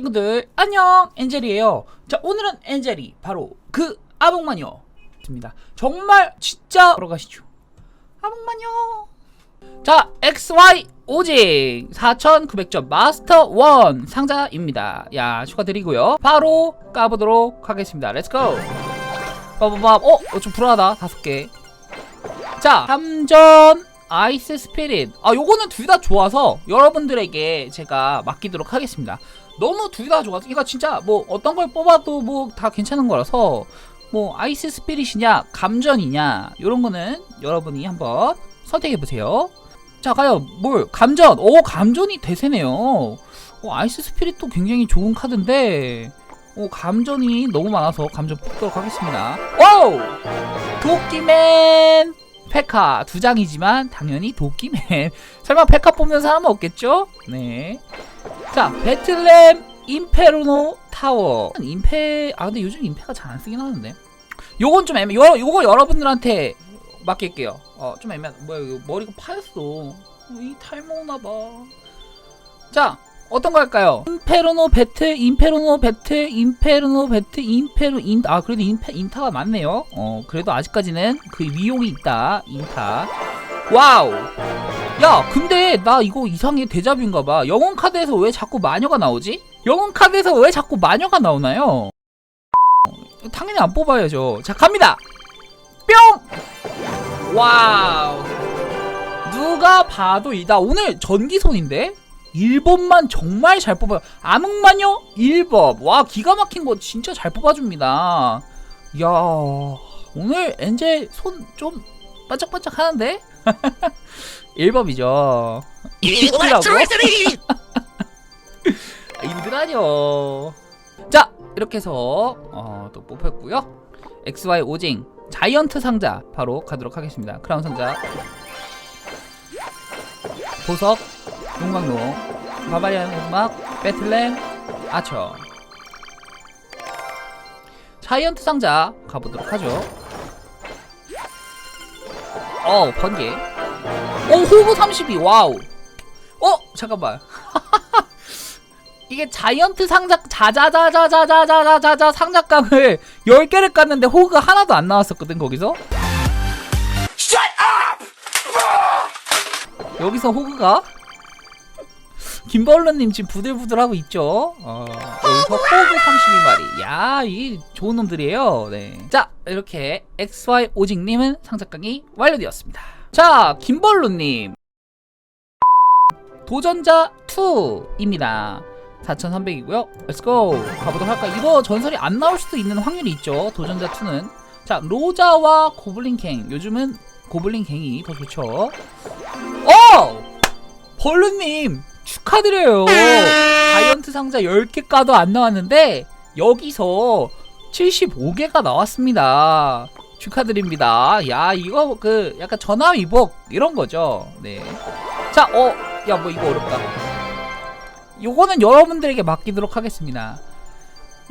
친구들 안녕! 엔젤이에요. 자 오늘은 엔젤이 바로 그 아봉마녀 입니다. 정말 진짜 보러 가시죠. 아봉마녀! 자 XY 오징 4900점 마스터 1 상자입니다. 야 축하드리고요. 바로 까보도록 하겠습니다. 렛츠고 빠바밥 어? 어, 좀 불안하다. 다섯 개자 함전 아이스 스피릿. 아 요거는 둘 다 좋아서 여러분들에게 제가 맡기도록 하겠습니다 너무 둘 다 좋아서 이거 진짜 뭐 어떤 걸 뽑아도 뭐 다 괜찮은 거라서 뭐 아이스 스피릿이냐 감전이냐 요런 거는 여러분이 한번 선택해 보세요. 자 과연 뭘? 감전. 오 감전이 대세네요. 어, 아이스 스피릿도 굉장히 좋은 카드인데 오 감전이 너무 많아서 감전 뽑도록 하겠습니다. 오 도끼맨! 페카. 두 장이지만 당연히 도끼맨. 설마 페카 뽑는 사람은 없겠죠? 네. 자 배틀램 임페르노 타워 임페 아 근데 요즘 임페가 잘 안 쓰긴 하는데 요건 좀 애매 요 요거 여러분들한테 맡길게요 어 좀 애매 뭐야 이거 머리가 파였어 어, 이 탈모나 봐 자 어떤 거 할까요? 임페르노 배틀, 임페르노 배틀, 임페르노 배틀, 임페르 인, 아 그래도 인페, 인타가 많네요. 어 그래도 아직까지는 그 위용이 있다. 인타. 와우. 야 근데 나 이거 이상해 데자뷰인가봐. 영웅 카드에서 왜 자꾸 마녀가 나오지? 영웅 카드에서 왜 자꾸 마녀가 나오나요? 어, 당연히 안 뽑아야죠. 자 갑니다. 뿅. 와우. 누가 봐도 이다. 오늘 전기손인데? 1번만 정말 잘 뽑아요. 암흑마녀 1번. 와, 기가 막힌 거 진짜 잘 뽑아줍니다. 이야, 오늘 엔젤 손 좀 반짝반짝 하는데? 1법이죠. 이라고? 인드라뇨. 자, 이렇게 해서 어, 또 뽑혔고요. XY 오징 자이언트 상자 바로 가도록 하겠습니다. 크라운 상자. 보석 용광로 바바리안 음악 배틀램 아처 자이언트 상자 가보도록 하죠 어 번개. 오 호구 32 와우. 어 잠깐만. 이게 자이언트 상자 자자자자자자자자자 상자감을 10개를 깠는데 호구가 하나도 안 나왔었거든 거기서? 여기서 호그가 김벌러님 지금 부들부들하고 있죠. 어, 여기서 호그 32마리. 야, 이 좋은 놈들이에요. 네. 자, 이렇게 XY 오직님은 상작강이 완료되었습니다. 자, 김벌로님. 도전자 2입니다. 4,300이고요. 렛츠고 가보도록 할까. 이거 전설이 안 나올 수도 있는 확률이 있죠. 도전자 2는. 자, 로자와 고블린 갱. 요즘은 고블린 갱이 더 좋죠. 어! 벌루님 축하드려요. 자이언트 상자 10개 까도 안 나왔는데 여기서 75개가 나왔습니다. 축하드립니다. 야 이거 그 약간 전화 위복 이런 거죠. 네. 자, 어, 야 뭐 이거 어렵다. 요거는 여러분들에게 맡기도록 하겠습니다.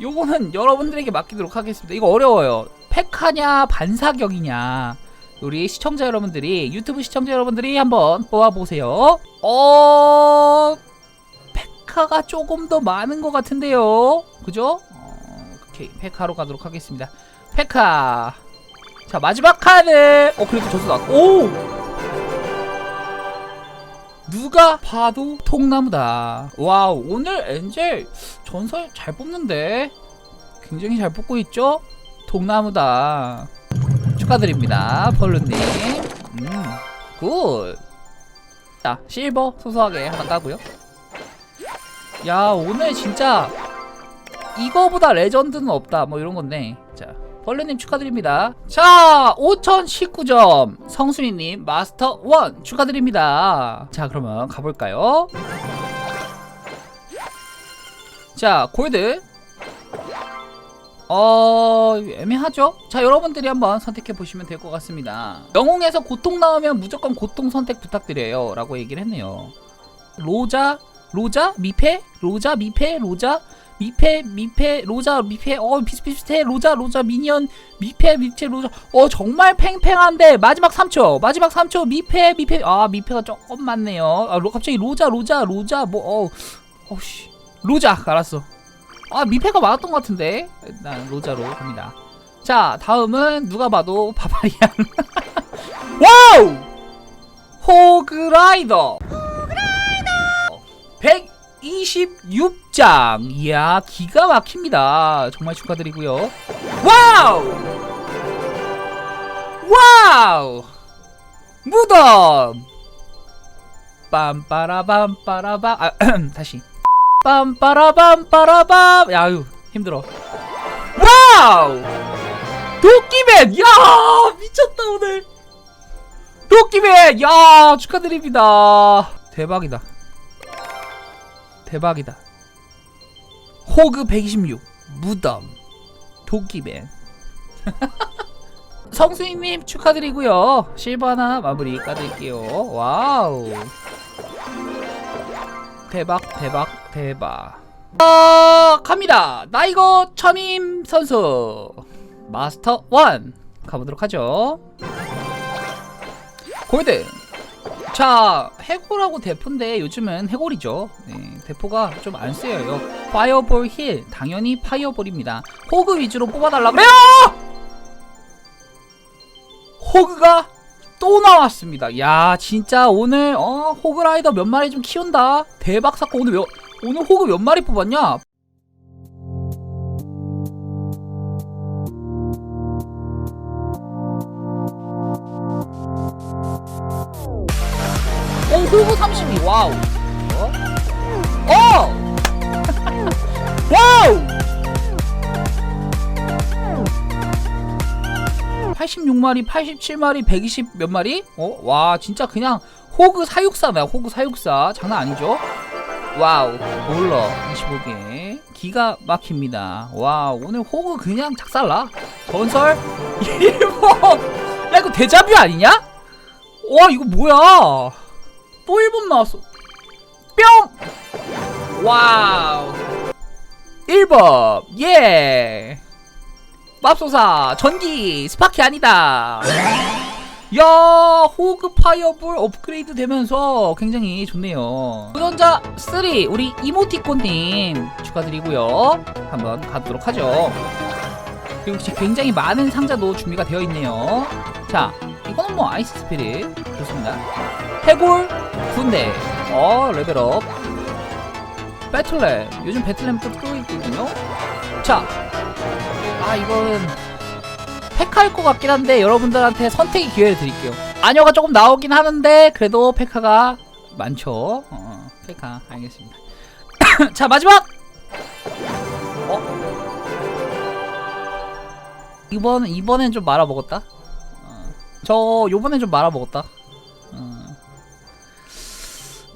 요거는 여러분들에게 맡기도록 하겠습니다. 이거 어려워요. 팩하냐 반사격이냐. 우리 시청자 여러분들이 유튜브 시청자 여러분들이 한번 뽑아보세요. 어 페카가 조금 더 많은 것 같은데요. 그죠? 어, 오케이 페카로 가도록 하겠습니다. 페카. 자 마지막 카드. 어 그래도 저수 나왔. 오. 누가 봐도 통나무다. 와우 오늘 엔젤 전설 잘 뽑는데 굉장히 잘 뽑고 있죠? 통나무다. 축하드립니다, 펄루님. 음, 굿. 자, 실버 소소하게 하나 따고요. 야, 오늘 진짜 이거보다 레전드는 없다. 뭐 이런 건데. 자, 펄루님 축하드립니다. 자, 5019점. 성순이님 마스터 1 축하드립니다. 자, 그러면 가볼까요? 자, 골드. 어 애매하죠? 자 여러분들이 한번 선택해 보시면 될 것 같습니다. 영웅에서 고통 나오면 무조건 고통 선택 부탁드려요. 라고 얘기를 했네요. 로자 로자 미페? 로자 미페 로자? 미페 미페 로자 미페? 어 비슷비슷해. 로자 로자 미니언 미페 미페 로자. 어 정말 팽팽한데. 마지막 3초. 마지막 3초. 미페 미페. 아 미페가 조금 많네요. 아 로, 갑자기 로자 로자 로자. 뭐어 어우씨. 로자. 알았어 아 미패가 많았던 것 같은데? 일단 로자로 갑니다. 자 다음은 누가 봐도 바바리안 와우! 호그라이더! 126장! 이야 기가 막힙니다. 정말 축하드리고요. 와우! 와우! 무덤! 빰빠라밤빠라밤 아 다시 빰빠라밤 빠라밤. 야유 힘들어. 와우! 도끼맨 야 미쳤다 오늘. 도끼맨 야 축하드립니다. 대박이다. 대박이다. 호그 126 무덤. 도끼맨. 성수인님 축하드리고요. 실버 하나 마무리 까드릴게요. 와우 대박 대박 대박. 아 갑니다. 나이거 천임 선수. 마스터 1 가보도록 하죠. 골드. 자 해골하고 대포인데 요즘은 해골이죠. 네, 대포가 좀 안 쓰여요. 파이어볼 힐. 당연히 파이어볼입니다. 호그 위주로 뽑아달라 그래요! 호그가 또 나왔습니다. 야, 진짜 오늘 어 호그라이더 몇 마리 좀 키운다. 대박 사건 오늘 몇 오늘 호그 몇 마리 뽑았냐? 어, 호그 32. 와우. 어? 어! 와우! 86마리, 87마리, 120 몇 마리? 어? 와, 진짜 그냥 호그 사육사다. 호그 사육사. 장난 아니죠? 와우. 몰러 25개. 기가 막힙니다. 와, 오늘 호그 그냥 작살나. 전설 1번. 야, 이거 데자뷰 아니냐? 와, 이거 뭐야? 또 1번 나왔어. 뿅! 와우. 1번. 예. 맙소사 전기 스파키 아니다. 야 호그 파이어볼 업그레이드 되면서 굉장히 좋네요. 도전자 3 우리 이모티콘님 축하드리고요. 한번 가도록 하죠. 그리고 역시 굉장히 많은 상자도 준비가 되어 있네요. 자 이거는 뭐 아이스 스피릿. 좋습니다. 해골 군대. 어 레벨업. 배틀램 요즘 배틀램 또, 또 있거든요. 자 아 이건 페카일 것 같긴 한데 여러분들한테 선택의 기회를 드릴게요. 아녀가 조금 나오긴 하는데 그래도 페카가 많죠. 어, 페카 알겠습니다. 자 마지막! 어? 이번 이번엔 좀 말아 먹었다? 어, 저 요번엔 좀 말아 먹었다. 어.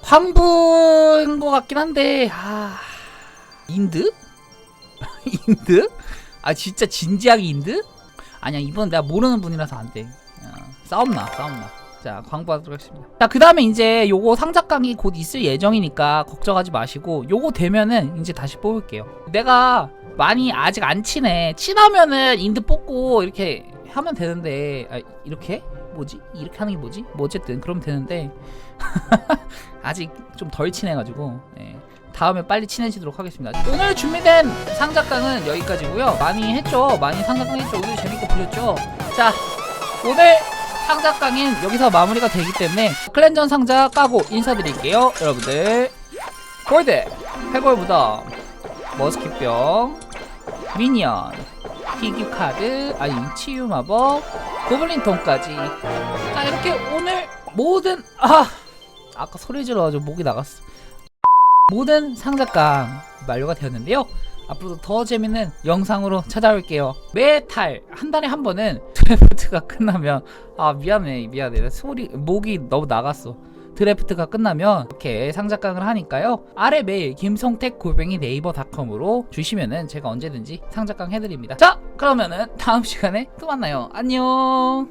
황부인 것 같긴 한데 아 인드? 인드 아 진짜 진지하게 인드? 아니야 이번 내가 모르는 분이라서 안돼 어, 싸움나 싸움나 자 광고 하도록 하겠습니다 자그 다음에 이제 요거 상작강이 곧 있을 예정이니까 걱정하지 마시고 요거 되면은 이제 다시 뽑을게요 내가 많이 아직 안 친해 친하면은 인드 뽑고 이렇게 하면 되는데 아, 이렇게? 뭐지? 이렇게 하는 게 뭐지? 뭐 어쨌든 그러면 되는데 아직 좀 덜 친해가지고 예. 다음에 빨리 친해지도록 하겠습니다. 오늘 준비된 상작강은 여기까지고요. 많이 했죠. 많이 상작강 했죠. 오늘 재밌게 보셨죠. 자, 오늘 상작강은 여기서 마무리가 되기 때문에 클랜전 상자 까고 인사드릴게요. 여러분들 골드, 해골 무덤, 머스킷병, 미니언, 희귀 카드, 아니 치유 마법, 고블린 톤까지. 자 이렇게 오늘 모든 아 아까 소리 질러가지고 목이 나갔어. 모든 상작강 만료가 되었는데요. 앞으로도 더 재밌는 영상으로 찾아올게요. 매달 한 달에 한 번은 드래프트가 끝나면 아 미안해 미안해 소리 목이 너무 나갔어. 드래프트가 끝나면 이렇게 상작강을 하니까요. 아래 메일 김성택 골뱅이 네이버닷컴으로 주시면은 제가 언제든지 상작강 해드립니다. 자 그러면은 다음 시간에 또 만나요. 안녕.